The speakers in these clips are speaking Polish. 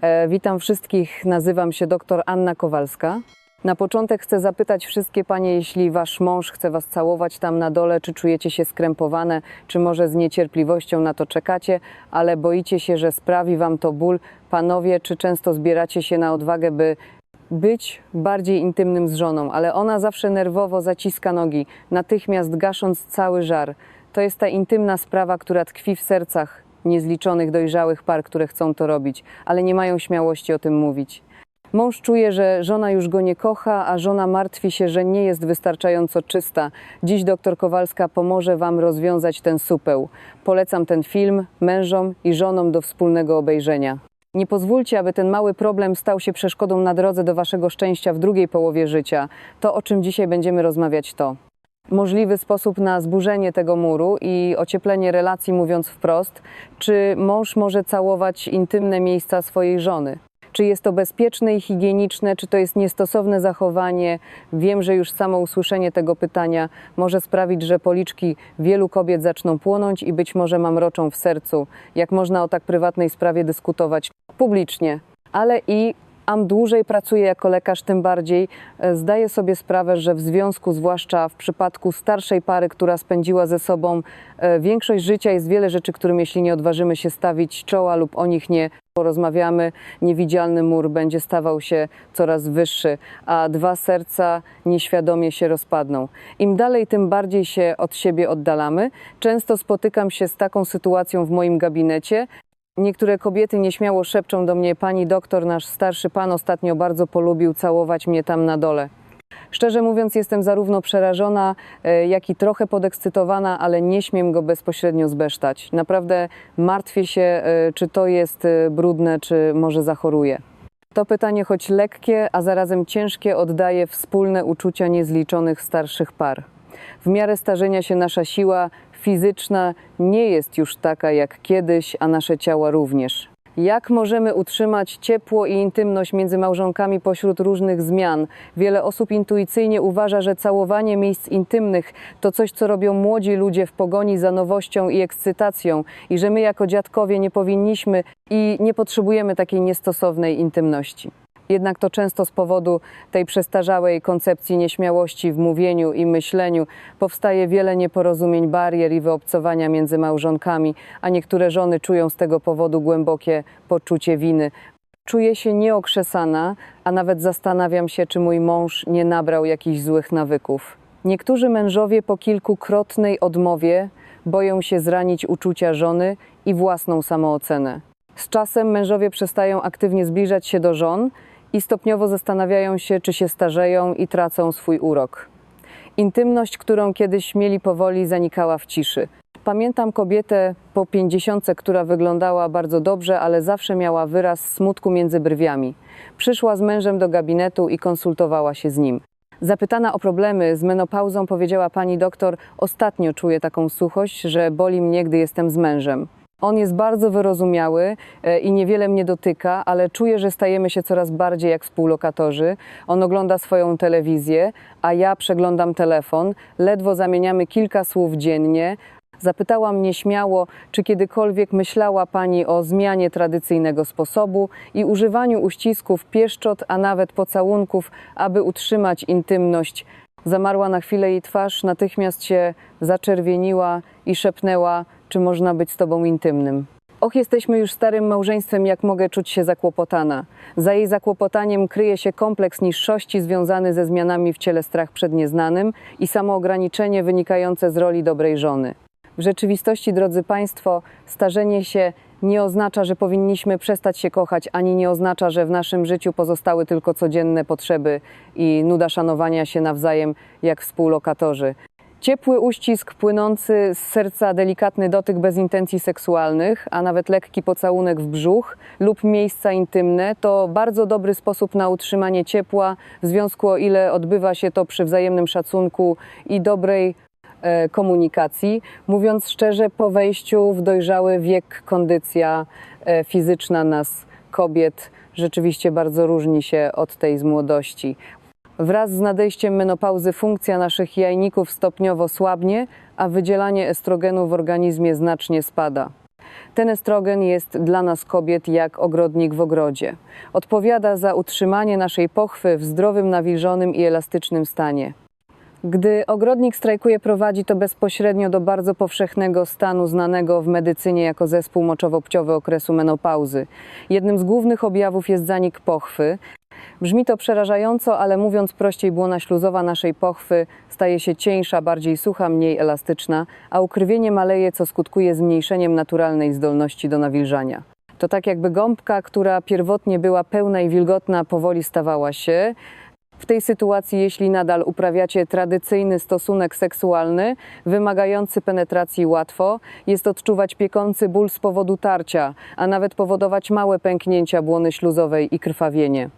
E, Witam wszystkich, nazywam się dr Anna Kowalska. Na początek chcę zapytać wszystkie panie, jeśli wasz mąż chce was całować tam na dole, czy czujecie się skrępowane, czy może z niecierpliwością na to czekacie, ale boicie się, że sprawi wam to ból. Panowie, czy często zbieracie się na odwagę, by być bardziej intymnym z żoną, ale ona zawsze nerwowo zaciska nogi, natychmiast gasząc cały żar. To jest ta intymna sprawa, która tkwi w sercach niezliczonych dojrzałych par, które chcą to robić, ale nie mają śmiałości o tym mówić. Mąż czuje, że żona już go nie kocha, a żona martwi się, że nie jest wystarczająco czysta. Dziś doktor Kowalska pomoże Wam rozwiązać ten supeł. Polecam ten film mężom i żonom do wspólnego obejrzenia. Nie pozwólcie, aby ten mały problem stał się przeszkodą na drodze do Waszego szczęścia w drugiej połowie życia. To, o czym dzisiaj będziemy rozmawiać, to możliwy sposób na zburzenie tego muru i ocieplenie relacji, mówiąc wprost, czy mąż może całować intymne miejsca swojej żony. Czy jest to bezpieczne i higieniczne, czy to jest niestosowne zachowanie? Wiem, że już samo usłyszenie tego pytania może sprawić, że policzki wielu kobiet zaczną płonąć i być może mamroczą w sercu. Jak można o tak prywatnej sprawie dyskutować publicznie? Ale i am dłużej pracuję jako lekarz, tym bardziej e, zdaję sobie sprawę, że w związku, zwłaszcza w przypadku starszej pary, która spędziła ze sobą e, większość życia, jest wiele rzeczy, którym jeśli nie odważymy się stawić czoła lub o nich nie porozmawiamy, niewidzialny mur będzie stawał się coraz wyższy, a dwa serca nieświadomie się rozpadną. Im dalej, tym bardziej się od siebie oddalamy. Często spotykam się z taką sytuacją w moim gabinecie, Niektóre kobiety nieśmiało szepczą do mnie: Pani doktor, nasz starszy pan ostatnio bardzo polubił całować mnie tam na dole. Szczerze mówiąc, jestem zarówno przerażona, e, jak i trochę podekscytowana, ale nie śmiem go bezpośrednio zbesztać. Naprawdę martwię się, e, czy to jest e, brudne, czy może zachoruję. To pytanie, choć lekkie, a zarazem ciężkie, oddaje wspólne uczucia niezliczonych starszych par. W miarę starzenia się nasza siła fizyczna nie jest już taka jak kiedyś, a nasze ciała również. Jak możemy utrzymać ciepło i intymność między małżonkami pośród różnych zmian? Wiele osób intuicyjnie uważa, że całowanie miejsc intymnych to coś, co robią młodzi ludzie w pogoni za nowością i ekscytacją, i że my jako dziadkowie nie powinniśmy i nie potrzebujemy takiej niestosownej intymności. Jednak to często z powodu tej przestarzałej koncepcji nieśmiałości w mówieniu i myśleniu powstaje wiele nieporozumień, barier i wyobcowania między małżonkami, a niektóre żony czują z tego powodu głębokie poczucie winy. Czuję się nieokrzesana, a nawet zastanawiam się, czy mój mąż nie nabrał jakichś złych nawyków. Niektórzy mężowie po kilkukrotnej odmowie boją się zranić uczucia żony i własną samoocenę. Z czasem mężowie przestają aktywnie zbliżać się do żon i stopniowo zastanawiają się, czy się starzeją i tracą swój urok. Intymność, którą kiedyś mieli powoli, zanikała w ciszy. Pamiętam kobietę po pięćdziesiątce, która wyglądała bardzo dobrze, ale zawsze miała wyraz smutku między brwiami. Przyszła z mężem do gabinetu i konsultowała się z nim. Zapytana o problemy z menopauzą, powiedziała pani doktor: Ostatnio czuję taką suchość, że boli mnie, gdy jestem z mężem. On jest bardzo wyrozumiały e, i niewiele mnie dotyka, ale czuję, że stajemy się coraz bardziej jak współlokatorzy. On ogląda swoją telewizję, a ja przeglądam telefon. Ledwo zamieniamy kilka słów dziennie. Zapytała mnie śmiało, czy kiedykolwiek myślała Pani o zmianie tradycyjnego sposobu i używaniu uścisków, pieszczot, a nawet pocałunków, aby utrzymać intymność. Zamarła na chwilę jej twarz, natychmiast się zaczerwieniła i szepnęła: Czy można być z Tobą intymnym? Och, jesteśmy już starym małżeństwem, jak mogę czuć się zakłopotana. Za jej zakłopotaniem kryje się kompleks niższości związany ze zmianami w ciele strach przed nieznanym i samoograniczenie wynikające z roli dobrej żony. W rzeczywistości, drodzy Państwo, starzenie się nie oznacza, że powinniśmy przestać się kochać, ani nie oznacza, że w naszym życiu pozostały tylko codzienne potrzeby i nuda szanowania się nawzajem jak współlokatorzy. Ciepły uścisk płynący z serca, delikatny dotyk bez intencji seksualnych, a nawet lekki pocałunek w brzuch lub miejsca intymne to bardzo dobry sposób na utrzymanie ciepła, w związku o ile odbywa się to przy wzajemnym szacunku i dobrej e, komunikacji. Mówiąc szczerze, po wejściu w dojrzały wiek kondycja e, fizyczna nas, kobiet, rzeczywiście bardzo różni się od tej z młodości. Wraz z nadejściem menopauzy funkcja naszych jajników stopniowo słabnie, a wydzielanie estrogenu w organizmie znacznie spada. Ten estrogen jest dla nas kobiet jak ogrodnik w ogrodzie. Odpowiada za utrzymanie naszej pochwy w zdrowym, nawilżonym i elastycznym stanie. Gdy ogrodnik strajkuje, prowadzi to bezpośrednio do bardzo powszechnego stanu znanego w medycynie jako zespół moczowo-pciowy okresu menopauzy. Jednym z głównych objawów jest zanik pochwy. Brzmi to przerażająco, ale mówiąc prościej, błona śluzowa naszej pochwy staje się cieńsza, bardziej sucha, mniej elastyczna, a ukrwienie maleje, co skutkuje zmniejszeniem naturalnej zdolności do nawilżania. To tak jakby gąbka, która pierwotnie była pełna i wilgotna, powoli stawała się. W tej sytuacji, jeśli nadal uprawiacie tradycyjny stosunek seksualny, wymagający penetracji łatwo, jest odczuwać piekący ból z powodu tarcia, a nawet powodować małe pęknięcia błony śluzowej i krwawienie.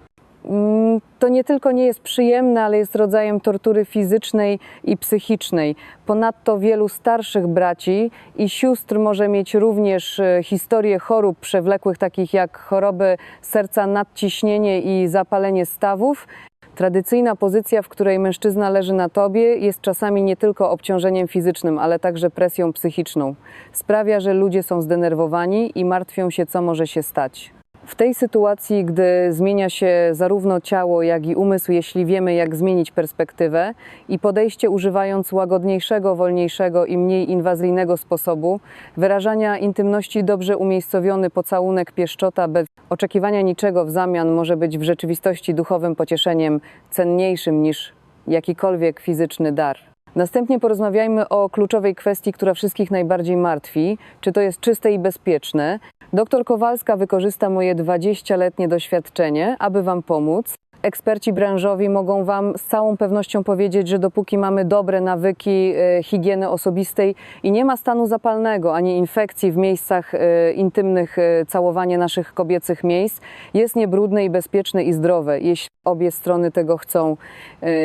Mm, To nie tylko nie jest przyjemne, ale jest rodzajem tortury fizycznej i psychicznej. Ponadto wielu starszych braci i sióstr może mieć również e, historię chorób przewlekłych, takich jak choroby serca, nadciśnienie i zapalenie stawów. Tradycyjna pozycja, w której mężczyzna leży na tobie, jest czasami nie tylko obciążeniem fizycznym, ale także presją psychiczną. Sprawia, że ludzie są zdenerwowani i martwią się, co może się stać. W tej sytuacji, gdy zmienia się zarówno ciało, jak i umysł, jeśli wiemy, jak zmienić perspektywę i podejście używając łagodniejszego, wolniejszego i mniej inwazyjnego sposobu, wyrażania intymności dobrze umiejscowiony pocałunek pieszczota bez oczekiwania niczego w zamian może być w rzeczywistości duchowym pocieszeniem cenniejszym niż jakikolwiek fizyczny dar. Następnie porozmawiajmy o kluczowej kwestii, która wszystkich najbardziej martwi: czy to jest czyste i bezpieczne. Doktor Kowalska wykorzysta moje 20-letnie doświadczenie, aby Wam pomóc. Eksperci branżowi mogą Wam z całą pewnością powiedzieć, że dopóki mamy dobre nawyki e, higieny osobistej i nie ma stanu zapalnego ani infekcji w miejscach e, intymnych, e, całowanie naszych kobiecych miejsc jest niebrudne i bezpieczne i zdrowe, jeśli obie strony tego chcą.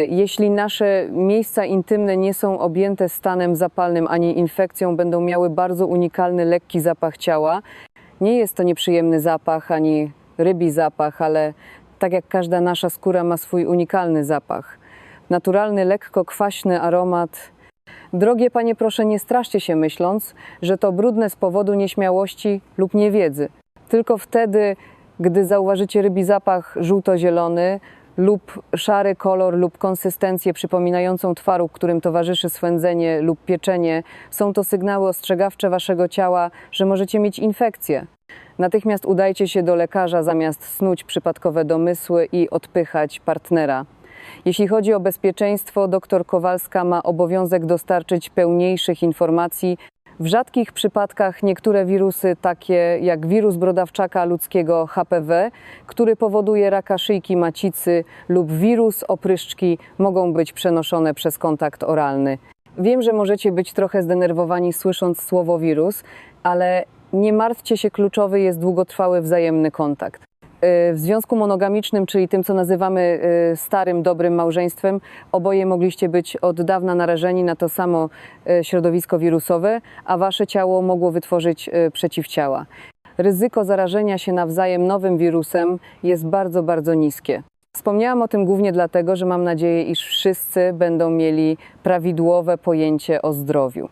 Jeśli nasze miejsca intymne nie są objęte stanem zapalnym ani infekcją, będą miały bardzo unikalny, lekki zapach ciała. Nie jest to nieprzyjemny zapach ani rybi zapach, ale tak jak każda nasza skóra ma swój unikalny zapach. Naturalny, lekko kwaśny aromat. Drogie panie, proszę nie straszcie się myśląc, że to brudne z powodu nieśmiałości lub niewiedzy. Tylko wtedy, gdy zauważycie rybi zapach żółto-zielony lub szary kolor lub konsystencję przypominającą twaróg, którym towarzyszy swędzenie lub pieczenie, są to sygnały ostrzegawcze waszego ciała, że możecie mieć infekcję. Natychmiast udajcie się do lekarza zamiast snuć przypadkowe domysły i odpychać partnera. Jeśli chodzi o bezpieczeństwo, dr Kowalska ma obowiązek dostarczyć pełniejszych informacji. W rzadkich przypadkach niektóre wirusy, takie jak wirus brodawczaka ludzkiego HPV, który powoduje raka szyjki macicy, lub wirus opryszczki, mogą być przenoszone przez kontakt oralny. Wiem, że możecie być trochę zdenerwowani słysząc słowo wirus, ale nie martwcie się, kluczowy jest długotrwały wzajemny kontakt. Y, W związku monogamicznym, czyli tym, co nazywamy y, starym, dobrym małżeństwem, oboje mogliście być od dawna narażeni na to samo y, środowisko wirusowe, a wasze ciało mogło wytworzyć przeciwciała. Ryzyko zarażenia się nawzajem nowym wirusem jest bardzo, bardzo niskie. Wspomniałam o tym głównie dlatego, że mam nadzieję, iż wszyscy będą mieli prawidłowe pojęcie o zdrowiu.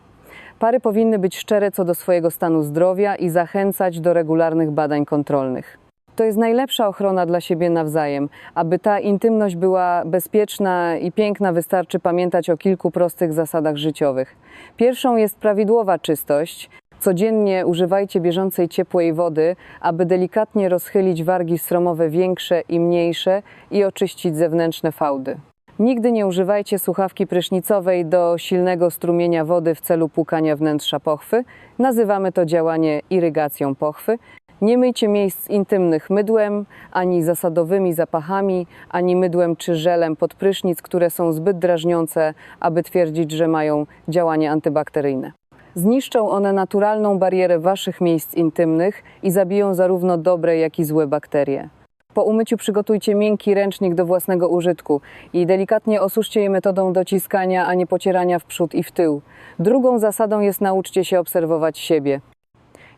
Pary powinny być szczere co do swojego stanu zdrowia i zachęcać do regularnych badań kontrolnych. To jest najlepsza ochrona dla siebie nawzajem. Aby ta intymność była bezpieczna i piękna, wystarczy pamiętać o kilku prostych zasadach życiowych. Pierwszą jest prawidłowa czystość. Codziennie używajcie bieżącej ciepłej wody, aby delikatnie rozchylić wargi sromowe większe i mniejsze i oczyścić zewnętrzne fałdy. Nigdy nie używajcie słuchawki prysznicowej do silnego strumienia wody w celu płukania wnętrza pochwy. Nazywamy to działanie irygacją pochwy. Nie myjcie miejsc intymnych mydłem, ani zasadowymi zapachami, ani mydłem czy żelem pod prysznic, które są zbyt drażniące, aby twierdzić, że mają działanie antybakteryjne. Zniszczą one naturalną barierę waszych miejsc intymnych i zabiją zarówno dobre, jak i złe bakterie. Po umyciu przygotujcie miękki ręcznik do własnego użytku i delikatnie osuszcie je metodą dociskania, a nie pocierania w przód i w tył. Drugą zasadą jest nauczcie się obserwować siebie.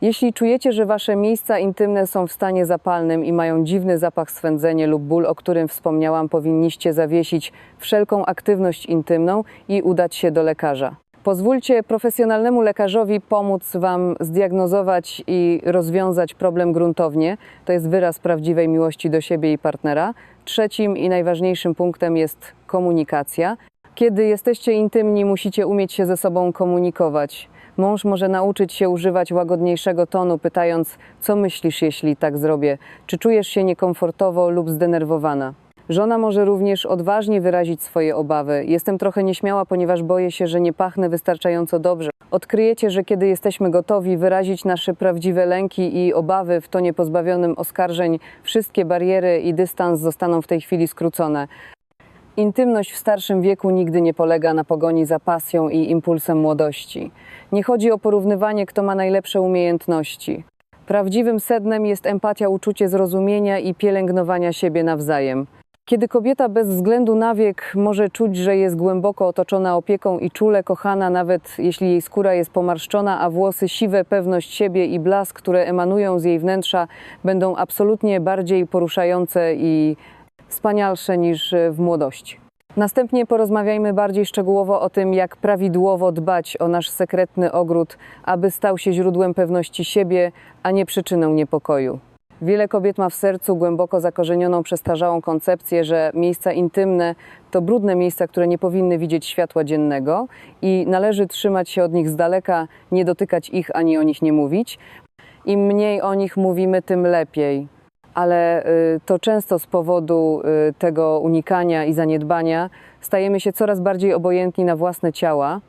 Jeśli czujecie, że wasze miejsca intymne są w stanie zapalnym i mają dziwny zapach swędzenie lub ból, o którym wspomniałam, powinniście zawiesić wszelką aktywność intymną i udać się do lekarza. Pozwólcie profesjonalnemu lekarzowi pomóc Wam zdiagnozować i rozwiązać problem gruntownie. To jest wyraz prawdziwej miłości do siebie i partnera. Trzecim i najważniejszym punktem jest komunikacja. Kiedy jesteście intymni, musicie umieć się ze sobą komunikować. Mąż może nauczyć się używać łagodniejszego tonu, pytając: Co myślisz, jeśli tak zrobię? Czy czujesz się niekomfortowo lub zdenerwowana? Żona może również odważnie wyrazić swoje obawy. Jestem trochę nieśmiała, ponieważ boję się, że nie pachnę wystarczająco dobrze. Odkryjecie, że kiedy jesteśmy gotowi wyrazić nasze prawdziwe lęki i obawy w tonie pozbawionym oskarżeń, wszystkie bariery i dystans zostaną w tej chwili skrócone. Intymność w starszym wieku nigdy nie polega na pogoni za pasją i impulsem młodości. Nie chodzi o porównywanie, kto ma najlepsze umiejętności. Prawdziwym sednem jest empatia, uczucie zrozumienia i pielęgnowania siebie nawzajem. Kiedy kobieta bez względu na wiek może czuć, że jest głęboko otoczona opieką i czule kochana, nawet jeśli jej skóra jest pomarszczona, a włosy siwe, pewność siebie i blask, które emanują z jej wnętrza, będą absolutnie bardziej poruszające i wspanialsze niż w młodości. Następnie porozmawiajmy bardziej szczegółowo o tym, jak prawidłowo dbać o nasz sekretny ogród, aby stał się źródłem pewności siebie, a nie przyczyną niepokoju. Wiele kobiet ma w sercu głęboko zakorzenioną przestarzałą koncepcję, że miejsca intymne to brudne miejsca, które nie powinny widzieć światła dziennego i należy trzymać się od nich z daleka, nie dotykać ich ani o nich nie mówić. Im mniej o nich mówimy, tym lepiej. Ale y, to często z powodu y, tego unikania i zaniedbania stajemy się coraz bardziej obojętni na własne ciała.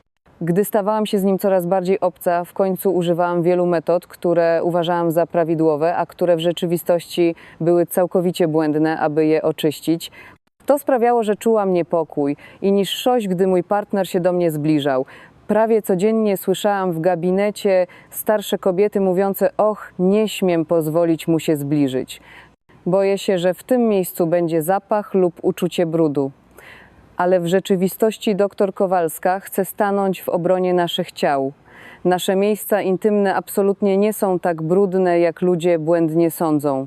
Gdy stawałam się z nim coraz bardziej obca, w końcu używałam wielu metod, które uważałam za prawidłowe, a które w rzeczywistości były całkowicie błędne, aby je oczyścić. To sprawiało, że czułam niepokój i niższość, gdy mój partner się do mnie zbliżał. Prawie codziennie słyszałam w gabinecie starsze kobiety mówiące: Och, nie śmiem pozwolić mu się zbliżyć. Boję się, że w tym miejscu będzie zapach lub uczucie brudu. Ale w rzeczywistości doktor Kowalska chce stanąć w obronie naszych ciał. Nasze miejsca intymne absolutnie nie są tak brudne, jak ludzie błędnie sądzą.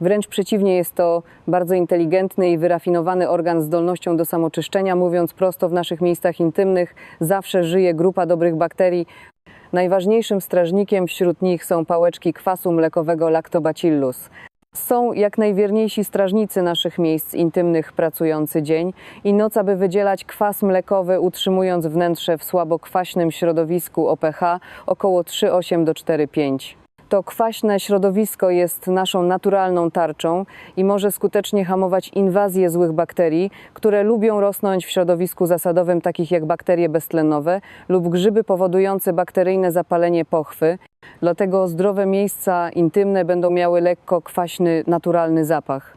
Wręcz przeciwnie, jest to bardzo inteligentny i wyrafinowany organ z zdolnością do samoczyszczenia. Mówiąc prosto, w naszych miejscach intymnych zawsze żyje grupa dobrych bakterii. Najważniejszym strażnikiem wśród nich są pałeczki kwasu mlekowego Lactobacillus. Są jak najwierniejsi strażnicy naszych miejsc intymnych pracujący dzień i noc, aby wydzielać kwas mlekowy, utrzymując wnętrze w słabo kwaśnym środowisku o pH około 3,8 do 4,5. To kwaśne środowisko jest naszą naturalną tarczą i może skutecznie hamować inwazję złych bakterii, które lubią rosnąć w środowisku zasadowym, takich jak bakterie beztlenowe lub grzyby powodujące bakteryjne zapalenie pochwy. Dlatego zdrowe miejsca intymne będą miały lekko kwaśny, naturalny zapach.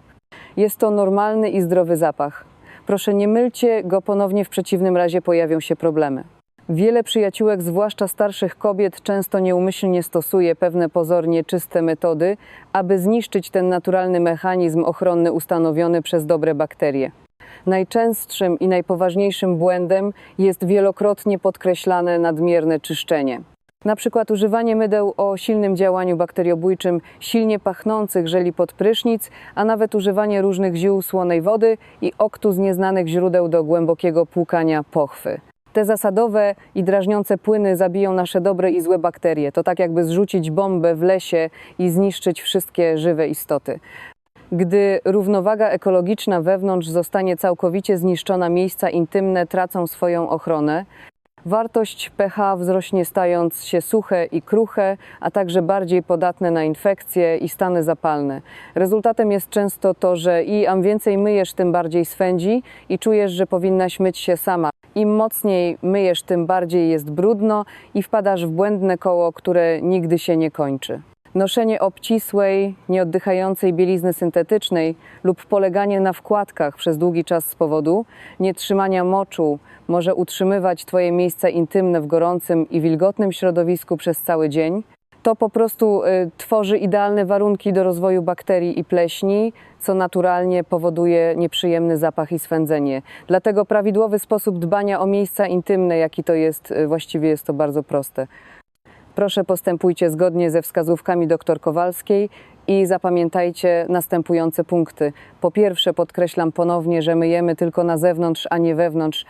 Jest to normalny i zdrowy zapach. Proszę nie mylcie go ponownie, w przeciwnym razie pojawią się problemy. Wiele przyjaciółek, zwłaszcza starszych kobiet, często nieumyślnie stosuje pewne pozornie czyste metody, aby zniszczyć ten naturalny mechanizm ochronny ustanowiony przez dobre bakterie. Najczęstszym i najpoważniejszym błędem jest wielokrotnie podkreślane nadmierne czyszczenie. Na przykład używanie mydeł o silnym działaniu bakteriobójczym, silnie pachnących żeli pod prysznic, a nawet używanie różnych ziół słonej wody i oktu z nieznanych źródeł do głębokiego płukania pochwy. Te zasadowe i drażniące płyny zabiją nasze dobre i złe bakterie. To tak jakby zrzucić bombę w lesie i zniszczyć wszystkie żywe istoty. Gdy równowaga ekologiczna wewnątrz zostanie całkowicie zniszczona, miejsca intymne tracą swoją ochronę. Wartość pH wzrośnie stając się suche i kruche, a także bardziej podatne na infekcje i stany zapalne. Rezultatem jest często to, że im więcej myjesz, tym bardziej swędzi i czujesz, że powinnaś myć się sama. Im mocniej myjesz, tym bardziej jest brudno i wpadasz w błędne koło, które nigdy się nie kończy. Noszenie obcisłej, nieoddychającej bielizny syntetycznej lub poleganie na wkładkach przez długi czas z powodu nietrzymania moczu może utrzymywać Twoje miejsca intymne w gorącym i wilgotnym środowisku przez cały dzień. To po prostu y, tworzy idealne warunki do rozwoju bakterii i pleśni, co naturalnie powoduje nieprzyjemny zapach i swędzenie. Dlatego prawidłowy sposób dbania o miejsca intymne, jaki to jest, y, właściwie jest to bardzo proste. Proszę postępujcie zgodnie ze wskazówkami dr Kowalskiej i zapamiętajcie następujące punkty. Po pierwsze, podkreślam ponownie, że myjemy tylko na zewnątrz, a nie wewnątrz.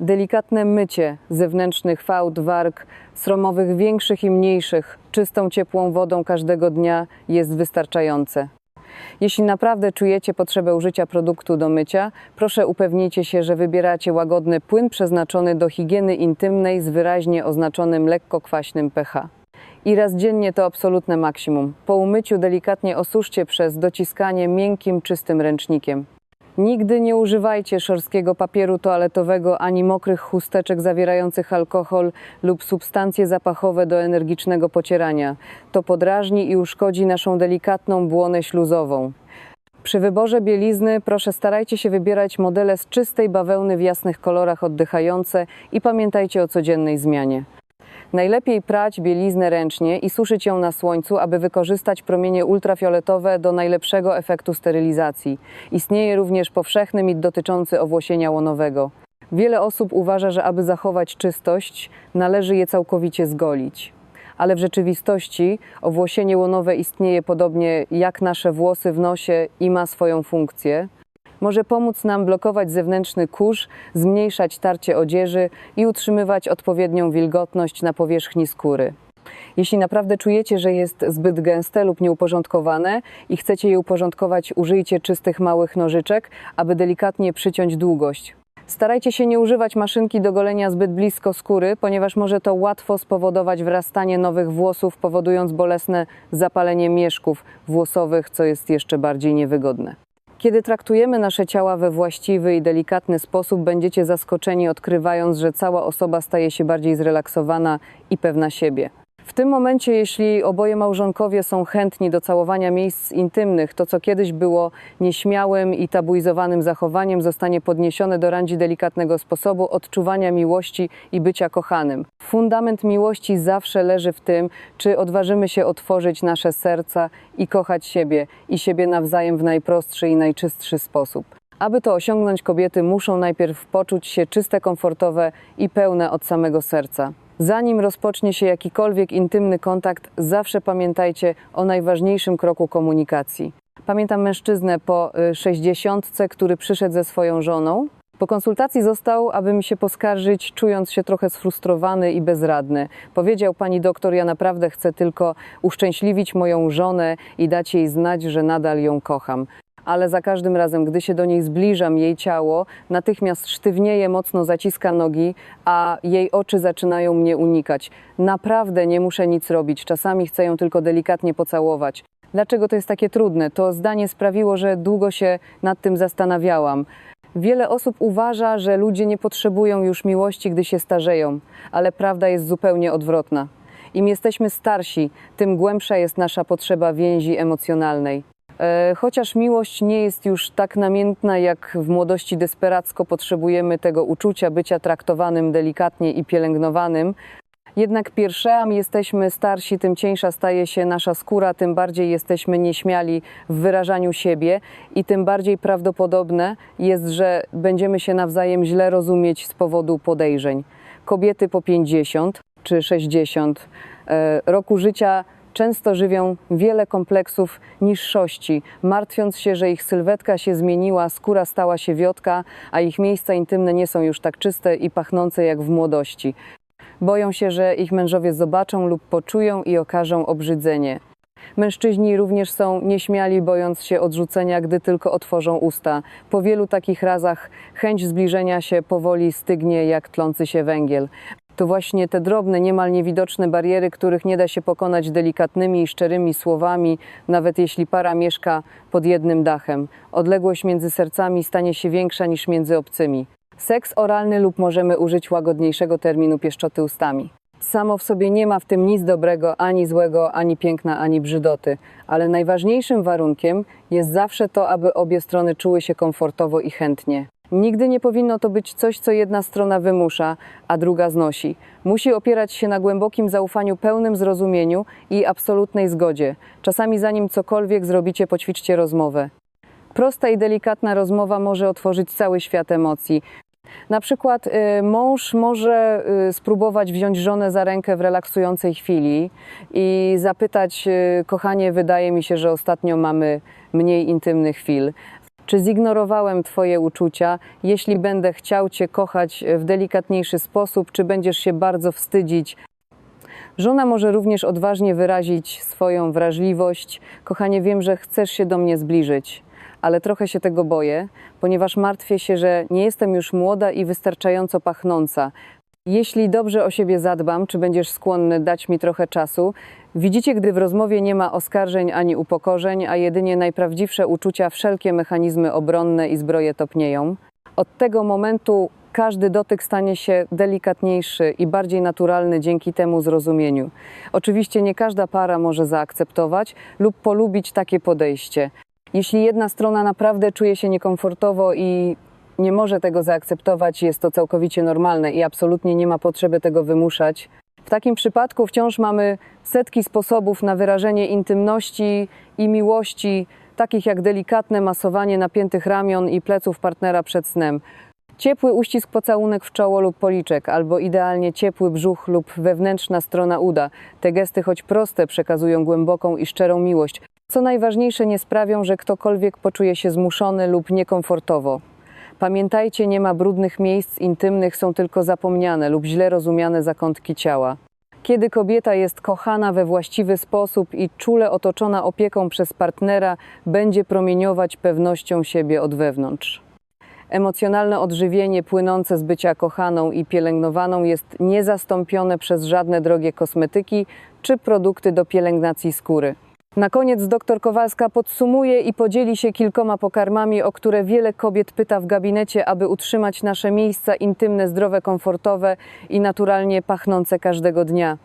Delikatne mycie zewnętrznych fałd, warg, sromowych większych i mniejszych, czystą, ciepłą wodą każdego dnia jest wystarczające. Jeśli naprawdę czujecie potrzebę użycia produktu do mycia, proszę upewnijcie się, że wybieracie łagodny płyn przeznaczony do higieny intymnej z wyraźnie oznaczonym lekko kwaśnym pH. I raz dziennie to absolutne maksimum. Po umyciu delikatnie osuszcie przez dociskanie miękkim, czystym ręcznikiem. Nigdy nie używajcie szorstkiego papieru toaletowego ani mokrych chusteczek zawierających alkohol lub substancje zapachowe do energicznego pocierania. To podrażni i uszkodzi naszą delikatną błonę śluzową. Przy wyborze bielizny proszę starajcie się wybierać modele z czystej bawełny w jasnych kolorach oddychające i pamiętajcie o codziennej zmianie. Najlepiej prać bieliznę ręcznie i suszyć ją na słońcu, aby wykorzystać promienie ultrafioletowe do najlepszego efektu sterylizacji. Istnieje również powszechny mit dotyczący owłosienia łonowego. Wiele osób uważa, że aby zachować czystość, należy je całkowicie zgolić. Ale w rzeczywistości owłosienie łonowe istnieje podobnie jak nasze włosy w nosie i ma swoją funkcję może pomóc nam blokować zewnętrzny kurz, zmniejszać tarcie odzieży i utrzymywać odpowiednią wilgotność na powierzchni skóry. Jeśli naprawdę czujecie, że jest zbyt gęste lub nieuporządkowane i chcecie je uporządkować, użyjcie czystych małych nożyczek, aby delikatnie przyciąć długość. Starajcie się nie używać maszynki do golenia zbyt blisko skóry, ponieważ może to łatwo spowodować wrastanie nowych włosów, powodując bolesne zapalenie mieszków włosowych, co jest jeszcze bardziej niewygodne. Kiedy traktujemy nasze ciała we właściwy i delikatny sposób, będziecie zaskoczeni, odkrywając, że cała osoba staje się bardziej zrelaksowana i pewna siebie. W tym momencie, jeśli oboje małżonkowie są chętni do całowania miejsc intymnych, to co kiedyś było nieśmiałym i tabuizowanym zachowaniem, zostanie podniesione do rangi delikatnego sposobu odczuwania miłości i bycia kochanym. Fundament miłości zawsze leży w tym, czy odważymy się otworzyć nasze serca i kochać siebie i siebie nawzajem w najprostszy i najczystszy sposób. Aby to osiągnąć, kobiety muszą najpierw poczuć się czyste, komfortowe i pełne od samego serca. Zanim rozpocznie się jakikolwiek intymny kontakt, zawsze pamiętajcie o najważniejszym kroku komunikacji. Pamiętam mężczyznę po y, 60, który przyszedł ze swoją żoną. Po konsultacji został, aby mi się poskarżyć, czując się trochę sfrustrowany i bezradny. Powiedział pani doktor: Ja naprawdę chcę tylko uszczęśliwić moją żonę i dać jej znać, że nadal ją kocham ale za każdym razem, gdy się do niej zbliżam, jej ciało natychmiast sztywnieje, mocno zaciska nogi, a jej oczy zaczynają mnie unikać. Naprawdę nie muszę nic robić, czasami chcę ją tylko delikatnie pocałować. Dlaczego to jest takie trudne? To zdanie sprawiło, że długo się nad tym zastanawiałam. Wiele osób uważa, że ludzie nie potrzebują już miłości, gdy się starzeją, ale prawda jest zupełnie odwrotna. Im jesteśmy starsi, tym głębsza jest nasza potrzeba więzi emocjonalnej. E, Chociaż miłość nie jest już tak namiętna jak w młodości desperacko potrzebujemy tego uczucia bycia traktowanym delikatnie i pielęgnowanym, jednak pierwszym jesteśmy starsi, tym cieńsza staje się nasza skóra, tym bardziej jesteśmy nieśmiali w wyrażaniu siebie i tym bardziej prawdopodobne jest, że będziemy się nawzajem źle rozumieć z powodu podejrzeń. Kobiety po 50 czy 60 e, roku życia często żywią wiele kompleksów niższości, martwiąc się, że ich sylwetka się zmieniła, skóra stała się wiotka, a ich miejsca intymne nie są już tak czyste i pachnące jak w młodości. Boją się, że ich mężowie zobaczą lub poczują i okażą obrzydzenie. Mężczyźni również są nieśmiali, bojąc się odrzucenia, gdy tylko otworzą usta. Po wielu takich razach chęć zbliżenia się powoli stygnie jak tlący się węgiel. To właśnie te drobne, niemal niewidoczne bariery, których nie da się pokonać delikatnymi i szczerymi słowami, nawet jeśli para mieszka pod jednym dachem. Odległość między sercami stanie się większa niż między obcymi. Seks oralny lub możemy użyć łagodniejszego terminu pieszczoty ustami. Samo w sobie nie ma w tym nic dobrego, ani złego, ani piękna, ani brzydoty, ale najważniejszym warunkiem jest zawsze to, aby obie strony czuły się komfortowo i chętnie. Nigdy nie powinno to być coś, co jedna strona wymusza, a druga znosi. Musi opierać się na głębokim zaufaniu, pełnym zrozumieniu i absolutnej zgodzie. Czasami zanim cokolwiek zrobicie, poćwiczcie rozmowę. Prosta i delikatna rozmowa może otworzyć cały świat emocji. Na przykład y, mąż może y, spróbować wziąć żonę za rękę w relaksującej chwili i zapytać, y, kochanie, wydaje mi się, że ostatnio mamy mniej intymnych chwil. Czy zignorowałem Twoje uczucia? Jeśli będę chciał Cię kochać w delikatniejszy sposób, czy będziesz się bardzo wstydzić? Żona może również odważnie wyrazić swoją wrażliwość. Kochanie, wiem, że chcesz się do mnie zbliżyć, ale trochę się tego boję, ponieważ martwię się, że nie jestem już młoda i wystarczająco pachnąca. Jeśli dobrze o siebie zadbam, czy będziesz skłonny dać mi trochę czasu? Widzicie, gdy w rozmowie nie ma oskarżeń ani upokorzeń, a jedynie najprawdziwsze uczucia, wszelkie mechanizmy obronne i zbroje topnieją. Od tego momentu każdy dotyk stanie się delikatniejszy i bardziej naturalny dzięki temu zrozumieniu. Oczywiście nie każda para może zaakceptować lub polubić takie podejście. Jeśli jedna strona naprawdę czuje się niekomfortowo i nie może tego zaakceptować, jest to całkowicie normalne i absolutnie nie ma potrzeby tego wymuszać. W takim przypadku wciąż mamy setki sposobów na wyrażenie intymności i miłości, takich jak delikatne masowanie napiętych ramion i pleców partnera przed snem. Ciepły uścisk pocałunek w czoło lub policzek, albo idealnie ciepły brzuch lub wewnętrzna strona uda. Te gesty, choć proste, przekazują głęboką i szczerą miłość. Co najważniejsze, nie sprawią, że ktokolwiek poczuje się zmuszony lub niekomfortowo. Pamiętajcie, nie ma brudnych miejsc intymnych, są tylko zapomniane lub źle rozumiane zakątki ciała. Kiedy kobieta jest kochana we właściwy sposób i czule otoczona opieką przez partnera, będzie promieniować pewnością siebie od wewnątrz. Emocjonalne odżywienie płynące z bycia kochaną i pielęgnowaną jest niezastąpione przez żadne drogie kosmetyki czy produkty do pielęgnacji skóry. Na koniec dr Kowalska podsumuje i podzieli się kilkoma pokarmami, o które wiele kobiet pyta w gabinecie, aby utrzymać nasze miejsca intymne, zdrowe, komfortowe i naturalnie pachnące każdego dnia.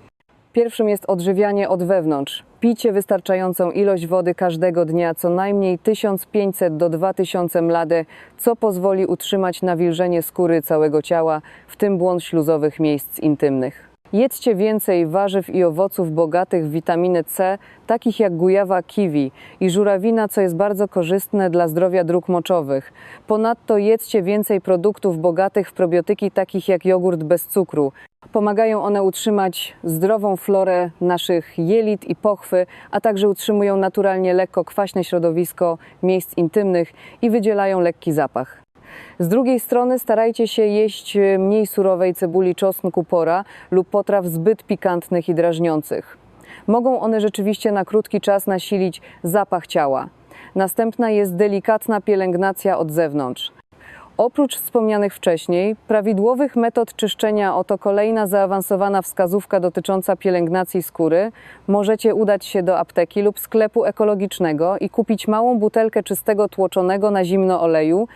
Pierwszym jest odżywianie od wewnątrz. Picie wystarczającą ilość wody każdego dnia, co najmniej 1500 do 2000 mlade, co pozwoli utrzymać nawilżenie skóry całego ciała, w tym błąd śluzowych miejsc intymnych. Jedzcie więcej warzyw i owoców bogatych w witaminę C, takich jak gujawa kiwi i żurawina, co jest bardzo korzystne dla zdrowia dróg moczowych. Ponadto jedzcie więcej produktów bogatych w probiotyki, takich jak jogurt bez cukru. Pomagają one utrzymać zdrową florę naszych jelit i pochwy, a także utrzymują naturalnie lekko kwaśne środowisko miejsc intymnych i wydzielają lekki zapach. Z drugiej strony starajcie się jeść mniej surowej cebuli, czosnku, pora lub potraw zbyt pikantnych i drażniących. Mogą one rzeczywiście na krótki czas nasilić zapach ciała. Następna jest delikatna pielęgnacja od zewnątrz. Oprócz wspomnianych wcześniej, prawidłowych metod czyszczenia, oto kolejna zaawansowana wskazówka dotycząca pielęgnacji skóry, możecie udać się do apteki lub sklepu ekologicznego i kupić małą butelkę czystego tłoczonego na zimno oleju,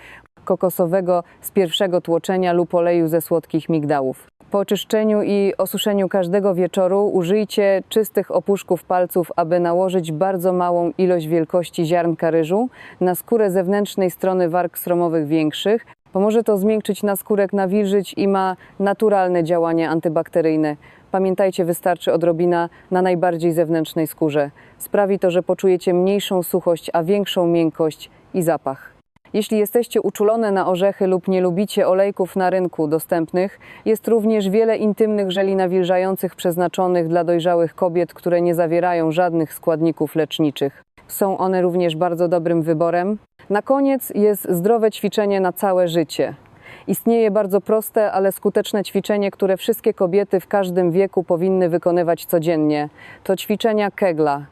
kokosowego z pierwszego tłoczenia lub oleju ze słodkich migdałów. Po oczyszczeniu i osuszeniu każdego wieczoru użyjcie czystych opuszków palców, aby nałożyć bardzo małą ilość wielkości ziarnka ryżu na skórę zewnętrznej strony warg sromowych większych. Pomoże to zmiękczyć naskórek, nawilżyć i ma naturalne działanie antybakteryjne. Pamiętajcie, wystarczy odrobina na najbardziej zewnętrznej skórze. Sprawi to, że poczujecie mniejszą suchość, a większą miękkość i zapach. Jeśli jesteście uczulone na orzechy lub nie lubicie olejków na rynku dostępnych, jest również wiele intymnych żeli nawilżających przeznaczonych dla dojrzałych kobiet, które nie zawierają żadnych składników leczniczych. Są one również bardzo dobrym wyborem. Na koniec jest zdrowe ćwiczenie na całe życie. Istnieje bardzo proste, ale skuteczne ćwiczenie, które wszystkie kobiety w każdym wieku powinny wykonywać codziennie. To ćwiczenia Kegla.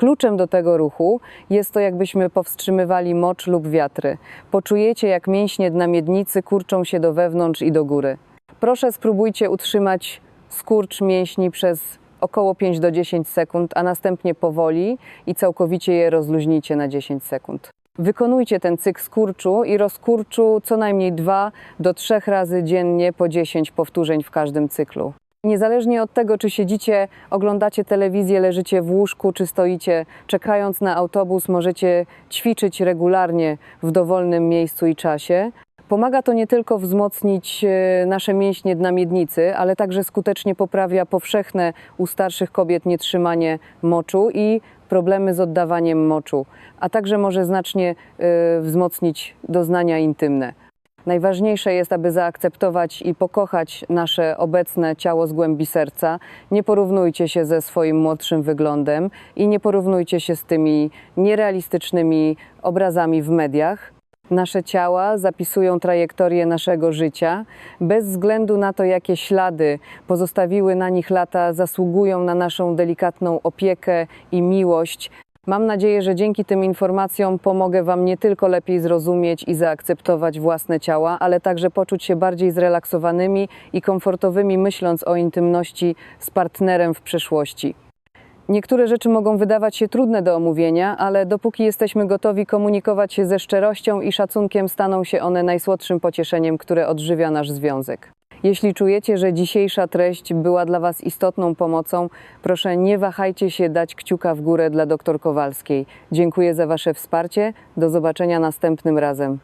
Kluczem do tego ruchu jest to, jakbyśmy powstrzymywali mocz lub wiatry. Poczujecie, jak mięśnie dna miednicy kurczą się do wewnątrz i do góry. Proszę spróbujcie utrzymać skurcz mięśni przez około 5 do 10 sekund, a następnie powoli i całkowicie je rozluźnijcie na 10 sekund. Wykonujcie ten cykl skurczu i rozkurczu co najmniej 2 do 3 razy dziennie po 10 powtórzeń w każdym cyklu. Niezależnie od tego, czy siedzicie, oglądacie telewizję, leżycie w łóżku, czy stoicie czekając na autobus, możecie ćwiczyć regularnie w dowolnym miejscu i czasie. Pomaga to nie tylko wzmocnić e, nasze mięśnie dna miednicy, ale także skutecznie poprawia powszechne u starszych kobiet nietrzymanie moczu i problemy z oddawaniem moczu, a także może znacznie e, wzmocnić doznania intymne. Najważniejsze jest, aby zaakceptować i pokochać nasze obecne ciało z głębi serca. Nie porównujcie się ze swoim młodszym wyglądem i nie porównujcie się z tymi nierealistycznymi obrazami w mediach. Nasze ciała zapisują trajektorię naszego życia. Bez względu na to, jakie ślady pozostawiły na nich lata, zasługują na naszą delikatną opiekę i miłość. Mam nadzieję, że dzięki tym informacjom pomogę Wam nie tylko lepiej zrozumieć i zaakceptować własne ciała, ale także poczuć się bardziej zrelaksowanymi i komfortowymi, myśląc o intymności z partnerem w przyszłości. Niektóre rzeczy mogą wydawać się trudne do omówienia, ale dopóki jesteśmy gotowi komunikować się ze szczerością i szacunkiem, staną się one najsłodszym pocieszeniem, które odżywia nasz związek. Jeśli czujecie, że dzisiejsza treść była dla Was istotną pomocą, proszę nie wahajcie się dać kciuka w górę dla dr Kowalskiej. Dziękuję za Wasze wsparcie. Do zobaczenia następnym razem.